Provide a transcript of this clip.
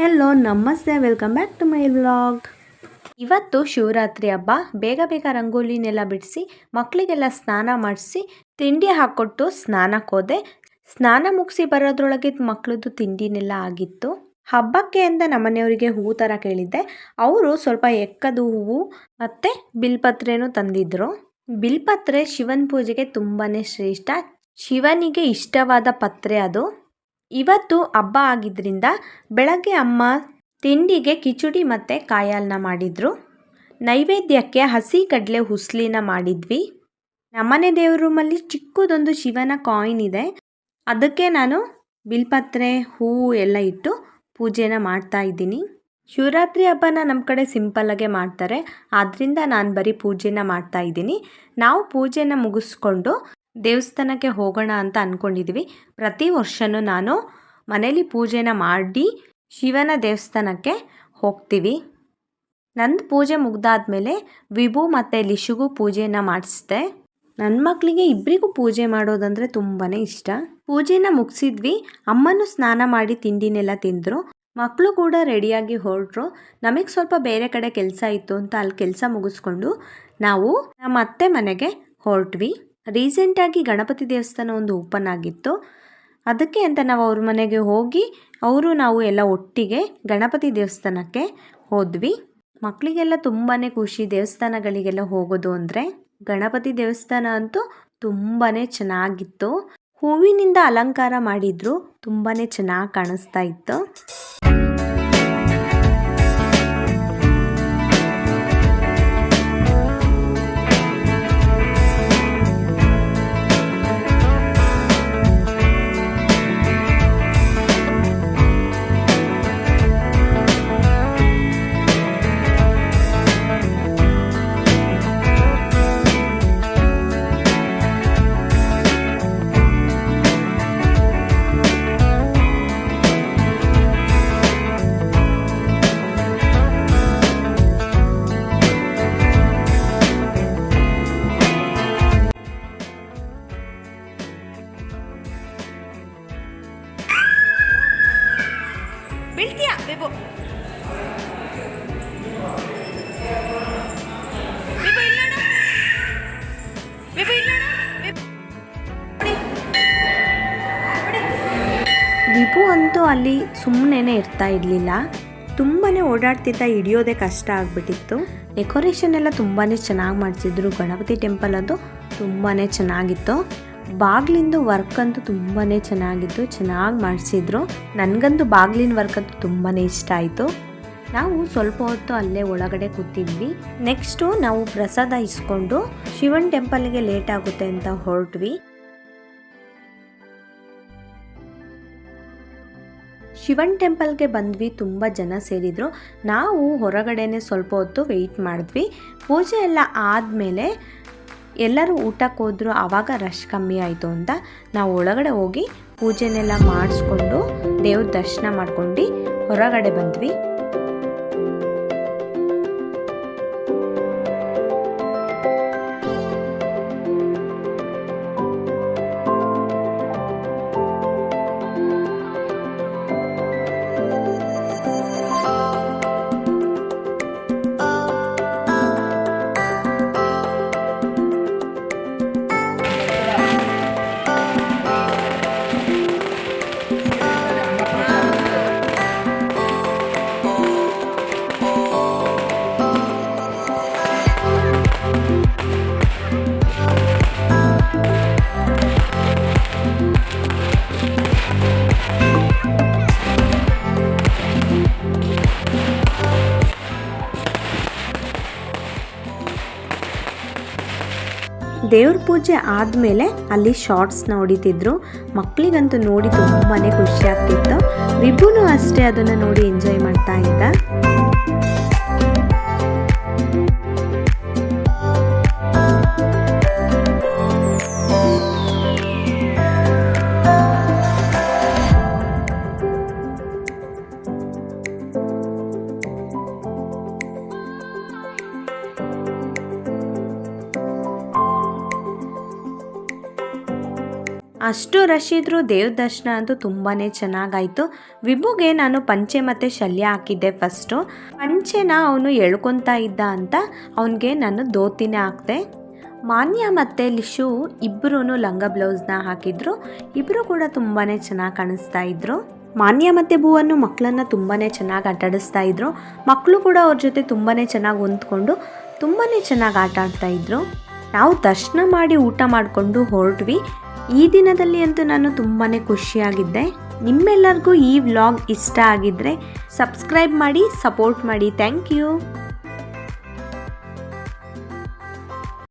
Hello ನಮಸ್ತೆ welcome back to my vlog ಇವತ್ತು ಶಿವರಾತ್ರಿ ಹಬ್ಬ. ಬೇಗ ಬೇಗ ರಂಗೋಲಿನೆಲ್ಲ ಬಿಡಿಸಿ ಮಕ್ಕಳಿಗೆಲ್ಲ ಸ್ನಾನ ಮಾಡಿಸಿ, ತಿಂಡಿ ಹಾಕ್ಕೊಟ್ಟು ಸ್ನಾನಕ್ಕೆ ಸ್ನಾನ ಮುಗಿಸಿ ಬರೋದ್ರೊಳಗೆ ಮಕ್ಕಳದ್ದು ತಿಂಡಿನೆಲ್ಲ ಆಗಿತ್ತು. ಹಬ್ಬಕ್ಕೆ ಅಂತ ನಮ್ಮನೆಯವರಿಗೆ ಹೂವು ಥರ ಕೇಳಿದ್ದೆ. ಅವರು ಸ್ವಲ್ಪ ಎಕ್ಕದು ಹೂವು ಮತ್ತು ಬಿಲ್ಪತ್ರೆನೂ ತಂದಿದ್ದರು ಬಿಲ್ಪತ್ರೆ ಶಿವನ ಪೂಜೆಗೆ ತುಂಬಾ ಶ್ರೇಷ್ಠ. ಶಿವನಿಗೆ ಇಷ್ಟವಾದ ಪತ್ರೆ ಅದು. ಇವತ್ತು ಹಬ್ಬ ಆಗಿದ್ದರಿಂದ ಬೆಳಗ್ಗೆ ಅಮ್ಮ ತಿಂಡಿಗೆ ಕಿಚಡಿ ಮತ್ತು ಕಾಯಾಲನ್ನ ಮಾಡಿದರು. ನೈವೇದ್ಯಕ್ಕೆ ಹಸಿ ಕಡಲೆ ಹುಸ್ಲಿನ ಮಾಡಿದ್ವಿ. ನಮ್ಮನೆ ದೇವ್ರ ರೂಮಲ್ಲಿ ಚಿಕ್ಕದೊಂದು ಶಿವನ ಕಾಯಿನ್ ಇದೆ. ಅದಕ್ಕೆ ನಾನು ಬಿಲ್ಪತ್ರೆ ಹೂವು ಎಲ್ಲ ಇಟ್ಟು ಪೂಜೆನ ಮಾಡ್ತಾ ಇದ್ದೀನಿ. ಶಿವರಾತ್ರಿ ಹಬ್ಬನ ನಮ್ಮ ಕಡೆ ಸಿಂಪಲ್ಲಾಗೆ ಮಾಡ್ತಾರೆ. ಆದ್ದರಿಂದ ನಾನು ಬರೀ ಪೂಜೆನ ಮಾಡ್ತಾ ಇದ್ದೀನಿ. ನಾವು ಪೂಜೆನ ಮುಗಿಸ್ಕೊಂಡು ದೇವಸ್ಥಾನಕ್ಕೆ ಹೋಗೋಣ ಅಂತ ಅಂದ್ಕೊಂಡಿದ್ವಿ ಪ್ರತಿ ವರ್ಷನೂ ನಾನು ಮನೇಲಿ ಪೂಜೆನ ಮಾಡಿ ಶಿವನ ದೇವಸ್ಥಾನಕ್ಕೆ ಹೋಗ್ತೀವಿ. ನಂದು ಪೂಜೆ ಮುಗ್ದಾದ್ಮೇಲೆ ವಿಭು ಮತ್ತು ಲಿಶುಗೂ ಪೂಜೆನ ಮಾಡಿಸಿದೆ. ನನ್ನ ಮಕ್ಕಳಿಗೆ ಇಬ್ಬರಿಗೂ ಪೂಜೆ ಮಾಡೋದಂದರೆ ತುಂಬಾ ಇಷ್ಟ. ಪೂಜೆನ ಮುಗಿಸಿದ್ವಿ. ಅಮ್ಮನೂ ಸ್ನಾನ ಮಾಡಿ ತಿಂಡಿನೆಲ್ಲ ತಿಂದರು. ಮಕ್ಕಳು ಕೂಡ ರೆಡಿಯಾಗಿ ಹೊರಟ್ರು. ನಮಗೆ ಸ್ವಲ್ಪ ಬೇರೆ ಕಡೆ ಕೆಲಸ ಇತ್ತು ಅಂತ ಅಲ್ಲಿ ಕೆಲಸ ಮುಗಿಸ್ಕೊಂಡು ನಾವು ನಮ್ಮ ಅತ್ತೆ ಮನೆಗೆ ಹೊರಟ್ವಿ. ರೀಸೆಂಟಾಗಿ ಗಣಪತಿ ದೇವಸ್ಥಾನ ಒಂದು ಓಪನ್ ಆಗಿತ್ತು. ಅದಕ್ಕೆ ಅಂತ ನಾವು ಅವ್ರ ಮನೆಗೆ ಹೋಗಿ, ಅವರು ನಾವು ಎಲ್ಲ ಒಟ್ಟಿಗೆ ಗಣಪತಿ ದೇವಸ್ಥಾನಕ್ಕೆ ಹೋದ್ವಿ. ಮಕ್ಕಳಿಗೆಲ್ಲ ತುಂಬಾ ಖುಷಿ ದೇವಸ್ಥಾನಗಳಿಗೆಲ್ಲ ಹೋಗೋದು ಅಂದರೆ, ಗಣಪತಿ ದೇವಸ್ಥಾನ ಅಂತೂ ತುಂಬಾ ಚೆನ್ನಾಗಿತ್ತು. ಹೂವಿನಿಂದ ಅಲಂಕಾರ ಮಾಡಿದ್ರು ತುಂಬಾ ಚೆನ್ನಾಗಿ ಕಾಣಿಸ್ತಾ ಇತ್ತು. ಬೀಳ್ತೀಯಾ? ಬೇಬು ವಿಭು ಅಂತೂ ಅಲ್ಲಿ ಸುಮ್ಮನೆ ಇರ್ತಾ ಇರಲಿಲ್ಲ. ತುಂಬಾ ಓಡಾಡ್ತಿದ್ದ ಹಿಡಿಯೋದೇ ಕಷ್ಟ ಆಗಿಬಿಟ್ಟಿತ್ತು. ಡೆಕೋರೇಷನ್ ಎಲ್ಲ ತುಂಬಾ ಚೆನ್ನಾಗಿ ಮಾಡಿಸಿದ್ರು. ಗಣಪತಿ ಟೆಂಪಲ್ ಅದು ತುಂಬಾ ಚೆನ್ನಾಗಿತ್ತು. ಬಾಗ್ಲಿಂದು ವರ್ಕ್ ಅಂತೂ ತುಂಬಾ ಚೆನ್ನಾಗಿತ್ತು, ಚೆನ್ನಾಗಿ ಮಾಡಿಸಿದ್ರು. ನನಗಂತೂ ಬಾಗ್ಲಿನ ವರ್ಕ್ ಅಂತೂ ತುಂಬಾ ಇಷ್ಟ ಆಯಿತು. ನಾವು ಸ್ವಲ್ಪ ಹೊತ್ತು ಅಲ್ಲೇ ಒಳಗಡೆ ಕೂತಿದ್ವಿ. ನೆಕ್ಸ್ಟು ನಾವು ಪ್ರಸಾದ ಇಸ್ಕೊಂಡು ಶಿವನ್ ಟೆಂಪಲ್ಗೆ ಲೇಟ್ ಆಗುತ್ತೆ ಅಂತ ಹೊರಟ್ವಿ. ಶಿವನ್ ಟೆಂಪಲ್ಗೆ ಬಂದ್ವಿ, ತುಂಬ ಜನ ಸೇರಿದ್ರು. ನಾವು ಹೊರಗಡೆನೆ ಸ್ವಲ್ಪ ಹೊತ್ತು ವೆಯ್ಟ್ ಮಾಡಿದ್ವಿ. ಪೂಜೆ ಎಲ್ಲ ಆದಮೇಲೆ ಎಲ್ಲರೂ ಊಟಕ್ಕೆ ಹೋದ್ರು, ಆವಾಗ ರಶ್ ಕಮ್ಮಿ ಆಯಿತು ಅಂತ ನಾವು ಒಳಗಡೆ ಹೋಗಿ ಪೂಜೆನೆಲ್ಲ ಮಾಡಿಸ್ಕೊಂಡು ದೇವ್ರ ದರ್ಶನ ಮಾಡ್ಕೊಂಡು ಹೊರಗಡೆ ಬಂದ್ವಿ. ದೇವ್ರ ಪೂಜೆ ಆದಮೇಲೆ ಅಲ್ಲಿ ಶಾರ್ಟ್ಸ್ನ ಹೊಡಿತಿದ್ರು. ಮಕ್ಕಳಿಗಂತೂ ನೋಡಿ ತುಂಬಾ ಖುಷಿ ಆಗ್ತಿತ್ತು. ವಿಭುನು ಅಷ್ಟೇ ಅದನ್ನು ನೋಡಿ ಎಂಜಾಯ್ ಮಾಡ್ತಾ ಇದ್ದ. ಅಷ್ಟು ರಶ್ ಇದ್ರು ದೇವ್ರ ದರ್ಶನ ಅಂತೂ ತುಂಬಾ ಚೆನ್ನಾಗಾಯಿತು. ವಿಭುಗೆ ನಾನು ಪಂಚೆ ಮತ್ತೆ ಶಲ್ಯ ಹಾಕಿದ್ದೆ ಫಸ್ಟು ಪಂಚೆನ ಅವನು ಎಳ್ಕೊತಾ ಇದ್ದ ಅಂತ ಅವನಿಗೆ ನಾನು ಧೋತಿನೇ ಹಾಕ್ದೆ. ಮಾನ್ಯ ಮತ್ತೆ ಲಿಶು ಇಬ್ಬರೂ ಲಂಗ ಬ್ಲೌಸ್ನ ಹಾಕಿದ್ರು. ಇಬ್ಬರು ಕೂಡ ತುಂಬಾ ಚೆನ್ನಾಗಿ ಕಾಣಿಸ್ತಾ ಇದ್ರು. ಮಾನ್ಯ ಮತ್ತೆ ಭೂವನ್ನು ಮಕ್ಕಳನ್ನು ತುಂಬಾ ಚೆನ್ನಾಗಿ ಆಟಾಡಿಸ್ತಾ ಇದ್ರು. ಮಕ್ಕಳು ಕೂಡ ಅವ್ರ ಜೊತೆ ತುಂಬಾ ಚೆನ್ನಾಗಿ ಹೊಂದ್ಕೊಂಡು ತುಂಬಾ ಚೆನ್ನಾಗಿ ಆಟ ಆಡ್ತಾ ಇದ್ರು. ನಾವು ದರ್ಶನ ಮಾಡಿ ಊಟ ಮಾಡಿಕೊಂಡು ಹೊರಟ್ವಿ. ಈ ದಿನದಲ್ಲಿ ಅಂತೂ ನಾನು ತುಂಬಾ ಖುಷಿಯಾಗಿದ್ದೆ. ನಿಮ್ಮೆಲ್ಲರಿಗೂ ಈ ವ್ಲಾಗ್ ಇಷ್ಟ ಆಗಿದ್ದರೆ ಸಬ್ಸ್ಕ್ರೈಬ್ ಮಾಡಿ, ಸಪೋರ್ಟ್ ಮಾಡಿ. Thank you.